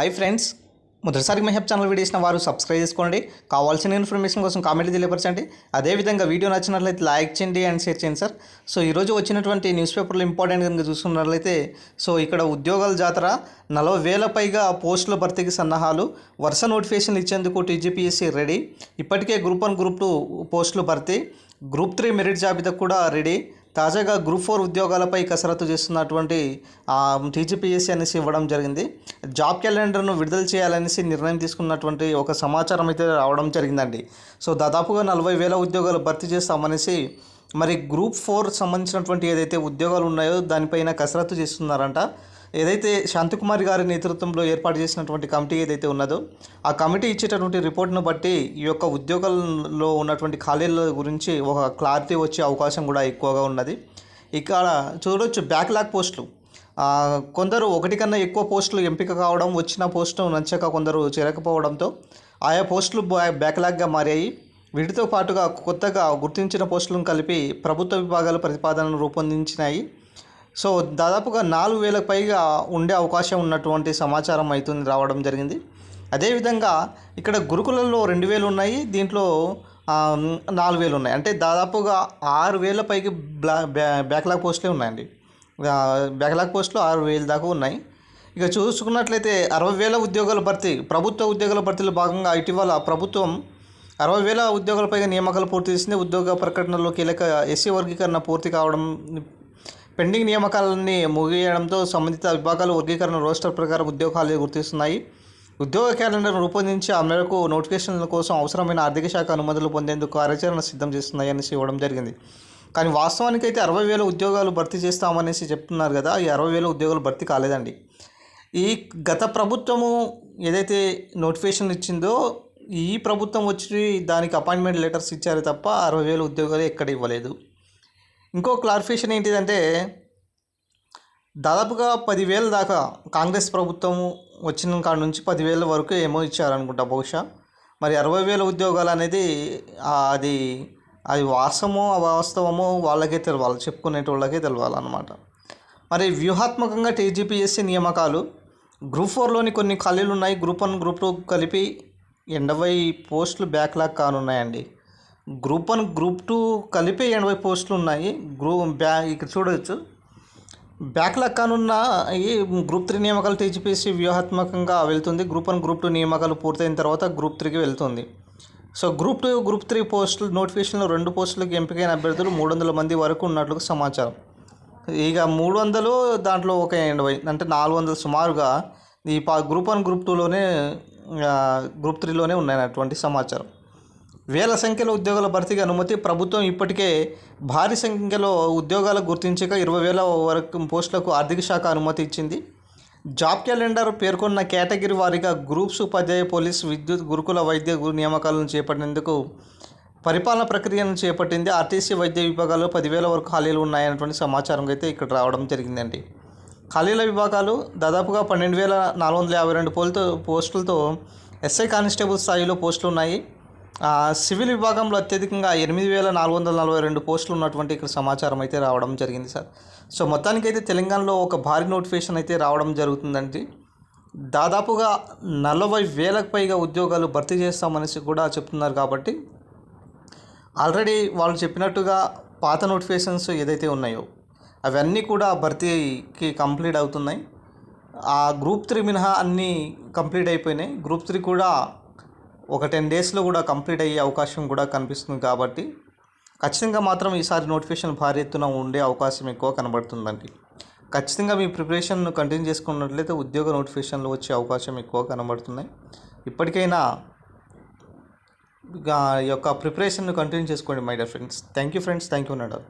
Hi friends మొదటిసారి మహబ్ channel video చేసిన వారు సబ్స్క్రైబ్ చేసుకోండి. కావాల్సిన ఇన్ఫర్మేషన్ కోసం కామెంట్ తెలియపరచండి. అదేవిధంగా వీడియో నచ్చినట్లయితే లైక్ చేయండి అండ్ షేర్ చేయండి సార్ సో ఈరోజు వచ్చినటువంటి న్యూస్ పేపర్లు ఇంపార్టెంట్ కనుక చూసుకున్నట్లయితే సో ఇక్కడ ఉద్యోగాల జాతర నలభై వేల పైగా పోస్టుల భర్తీకి సన్నాహాలు వరుస నోటిఫికేషన్ ఇచ్చేందుకు టీజీపీఎస్సీ రెడీ ఇప్పటికే గ్రూప్ వన్ గ్రూప్ టూ పోస్టులు భర్తీ. గ్రూప్ త్రీ మెరిట్ జాబితా కూడా రెడీ తాజాగా గ్రూప్ ఫోర్ ఉద్యోగాలపై కసరత్తు చేస్తున్నటువంటి టీజీపీఎస్సీ అనేసి ఇవ్వడం జరిగింది. జాబ్ క్యాలెండర్ను విడుదల చేయాలనేసి నిర్ణయం తీసుకున్నటువంటి ఒక సమాచారం అయితే రావడం జరిగిందండి. సో దాదాపుగా నలభై వేల ఉద్యోగాలు భర్తీ చేస్తామనేసి మరి గ్రూప్ ఫోర్ సంబంధించినటువంటి ఏదైతే ఉద్యోగాలు ఉన్నాయో దానిపైన కసరత్తు చేస్తున్నారంట. ఏదైతే శాంతికుమారి గారి నేతృత్వంలో ఏర్పాటు చేసినటువంటి కమిటీ ఏదైతే ఉన్నదో ఆ కమిటీ ఇచ్చేటటువంటి రిపోర్ట్ను బట్టి ఈ యొక్క ఉద్యోగాల్లో ఉన్నటువంటి ఖాళీల గురించి ఒక క్లారిటీ వచ్చే అవకాశం కూడా ఎక్కువగా ఉన్నది. ఇక్కడ చూడొచ్చు బ్యాక్లాగ్ పోస్టులు. కొందరు ఒకటి కన్నా ఎక్కువ పోస్టులు ఎంపిక కావడం వచ్చిన పోస్టు నచ్చక కొందరు చేరకపోవడంతో ఆయా పోస్టులు బ్యాక్లాగ్గా మారాయి. వీటితో పాటుగా కొత్తగా గుర్తించిన పోస్టులను కలిపి ప్రభుత్వ విభాగాలు ప్రతిపాదనలు రూపొందించినాయి. సో దాదాపుగా నాలుగు వేలకు పైగా ఉండే అవకాశం ఉన్నటువంటి సమాచారం అవుతుంది రావడం జరిగింది. అదేవిధంగా ఇక్కడ గురుకులలో రెండు వేలు ఉన్నాయి దీంట్లో నాలుగు వేలు ఉన్నాయి. అంటే దాదాపుగా ఆరు వేల పైకి బ్లా బ్యా- బ్యాక్లాగ్ పోస్టులే ఉన్నాయండి. బ్యాక్లాగ్ పోస్టులు ఆరు వేలు దాకా ఉన్నాయి. ఇక చూసుకున్నట్లయితే అరవై వేల ఉద్యోగాల భర్తీ ప్రభుత్వ ఉద్యోగాల భర్తీలో భాగంగా ఇటీవల ప్రభుత్వం అరవై వేల ఉద్యోగాలపైగా నియామకాలు పూర్తి చేసింది. ఉద్యోగ ప్రకటనలో కీలక ఎస్సీ వర్గీకరణ పూర్తి కావడం పెండింగ్ నియామకాలన్నీ ముగియడంతో సంబంధిత విభాగాలు వర్గీకరణ రోస్టర్ ప్రకారం ఉద్యోగాలు గుర్తిస్తున్నాయి. ఉద్యోగ క్యాలెండర్ రూపొందించి ఆ మేరకు నోటిఫికేషన్ల కోసం అవసరమైన ఆర్థిక శాఖ అనుమతులు పొందేందుకు కార్యాచరణ సిద్ధం చేస్తున్నాయి అనేసి ఇవ్వడం జరిగింది. కానీ వాస్తవానికి అయితే అరవై వేల ఉద్యోగాలు భర్తీ చేస్తామనేసి చెప్తున్నారు కదా ఈ అరవై వేల ఉద్యోగాలు భర్తీ కాలేదండి. ఈ గత ప్రభుత్వము ఏదైతే నోటిఫికేషన్ ఇచ్చిందో ఈ ప్రభుత్వం వచ్చి దానికి అపాయింట్మెంట్ లెటర్స్ ఇచ్చారు తప్ప అరవై వేల ఉద్యోగాలు ఎక్కడ ఇవ్వలేదు. ఇంకో క్లారిఫికేషన్ ఏంటిదంటే దాదాపుగా పదివేల దాకా కాంగ్రెస్ ప్రభుత్వం వచ్చిన కాడ నుంచి పదివేల వరకు ఏమో ఇచ్చారనుకుంటా బహుశా. మరి అరవై వేల ఉద్యోగాలు అనేది అది అది వాస్తవమో అవాస్తవమో వాళ్ళకే తెలవాలి చెప్పుకునేటోళ్ళకే తెలవాలన్నమాట. మరి వ్యూహాత్మకంగా టీజీపీఎస్సీ నియామకాలు గ్రూప్ ఫోర్లోని కొన్ని ఖాళీలు ఉన్నాయి గ్రూప్ వన్ గ్రూప్ టూ కలిపి ఎనభై పోస్టులు బ్యాక్లాగ్ కానున్నాయండి. గ్రూప్ వన్ గ్రూప్ టూ కలిపి ఎనభై పోస్టులు ఉన్నాయి. గ్రూ బ్యా ఇక్కడ చూడవచ్చు బ్యాక్లాగ్ కానున్న ఈ గ్రూప్ త్రీ నియామకాలు టీజీపీఎస్సీ వ్యూహాత్మకంగా వెళ్తుంది. గ్రూప్ వన్ గ్రూప్ టూ నియామకాలు పూర్తయిన తర్వాత గ్రూప్ త్రీకి వెళ్తుంది. So group two group three పోస్టులు నోటిఫికేషన్లు రెండు పోస్టులకు ఎంపికైన అభ్యర్థులు మూడు వందల మంది వరకు ఉన్నట్లు సమాచారం. ఇక మూడు వందలు దాంట్లో ఒక ఎనభై అంటే నాలుగు వందలు సుమారుగా ఈ పా గ్రూప్ వన్ గ్రూప్ టూలోనే గ్రూప్ త్రీలోనే ఉన్నాయన్నటువంటి సమాచారం. వేల సంఖ్యలో ఉద్యోగాల భర్తీకి అనుమతి ప్రభుత్వం ఇప్పటికే భారీ సంఖ్యలో ఉద్యోగాలు గుర్తించక ఇరవై వేల వరకు పోస్టులకు ఆర్థిక శాఖ అనుమతి ఇచ్చింది. జాబ్ క్యాలెండర్ పేర్కొన్న కేటగిరీ వారీగా గ్రూప్స్ ఉపాధ్యాయ పోలీస్ విద్యుత్ గురుకుల వైద్య నియామకాలను చేపట్టేందుకు పరిపాలన ప్రక్రియను చేపట్టింది. ఆర్టీసీ వైద్య విభాగాల్లో పదివేల వరకు ఖాళీలు ఉన్నాయన్నటువంటి సమాచారం అయితే ఇక్కడ రావడం జరిగిందండి. ఖాళీల విభాగాలు దాదాపుగా పన్నెండు వేల నాలుగు వందల యాభై రెండు పోల్తో పోస్టులతో ఎస్ఐ కానిస్టేబుల్ స్థాయిలో పోస్టులు ఉన్నాయి సివిల్ విభాగంలో అత్యధికంగా ఎనిమిది వేల నాలుగు వందల నలభై రెండు పోస్టులు ఉన్నటువంటి ఇక్కడ సమాచారం అయితే రావడం జరిగింది సార్. సో మొత్తానికైతే తెలంగాణలో ఒక భారీ నోటిఫికేషన్ అయితే రావడం జరుగుతుందండి. దాదాపుగా నలభై వేలకు పైగా ఉద్యోగాలు భర్తీ చేస్తామనేసి కూడా చెప్తున్నారు కాబట్టి ఆల్రెడీ వాళ్ళు చెప్పినట్టుగా పాత నోటిఫికేషన్స్ ఏదైతే ఉన్నాయో అవన్నీ కూడా భర్తీకి కంప్లీట్ అవుతున్నాయి. ఆ గ్రూప్ త్రీ మినహా అన్నీ కంప్లీట్ అయిపోయినాయి. గ్రూప్ త్రీ కూడా ఒక టెన్ డేస్లో కూడా కంప్లీట్ అయ్యే అవకాశం కూడా కనిపిస్తుంది కాబట్టి ఖచ్చితంగా మాత్రం ఈసారి నోటిఫికేషన్ భారీ ఎత్తున ఉండే అవకాశం ఎక్కువ కనబడుతుందండి. ఖచ్చితంగా మీ ప్రిపరేషన్ను కంటిన్యూ చేసుకున్నట్లయితే ఉద్యోగ నోటిఫికేషన్లు వచ్చే అవకాశం ఎక్కువ కనబడుతున్నాయి. ఇప్పటికైనా ఈ యొక్క ప్రిపరేషన్ను కంటిన్యూ చేసుకోండి my dear friends. Thank you friends. Thank you Nadar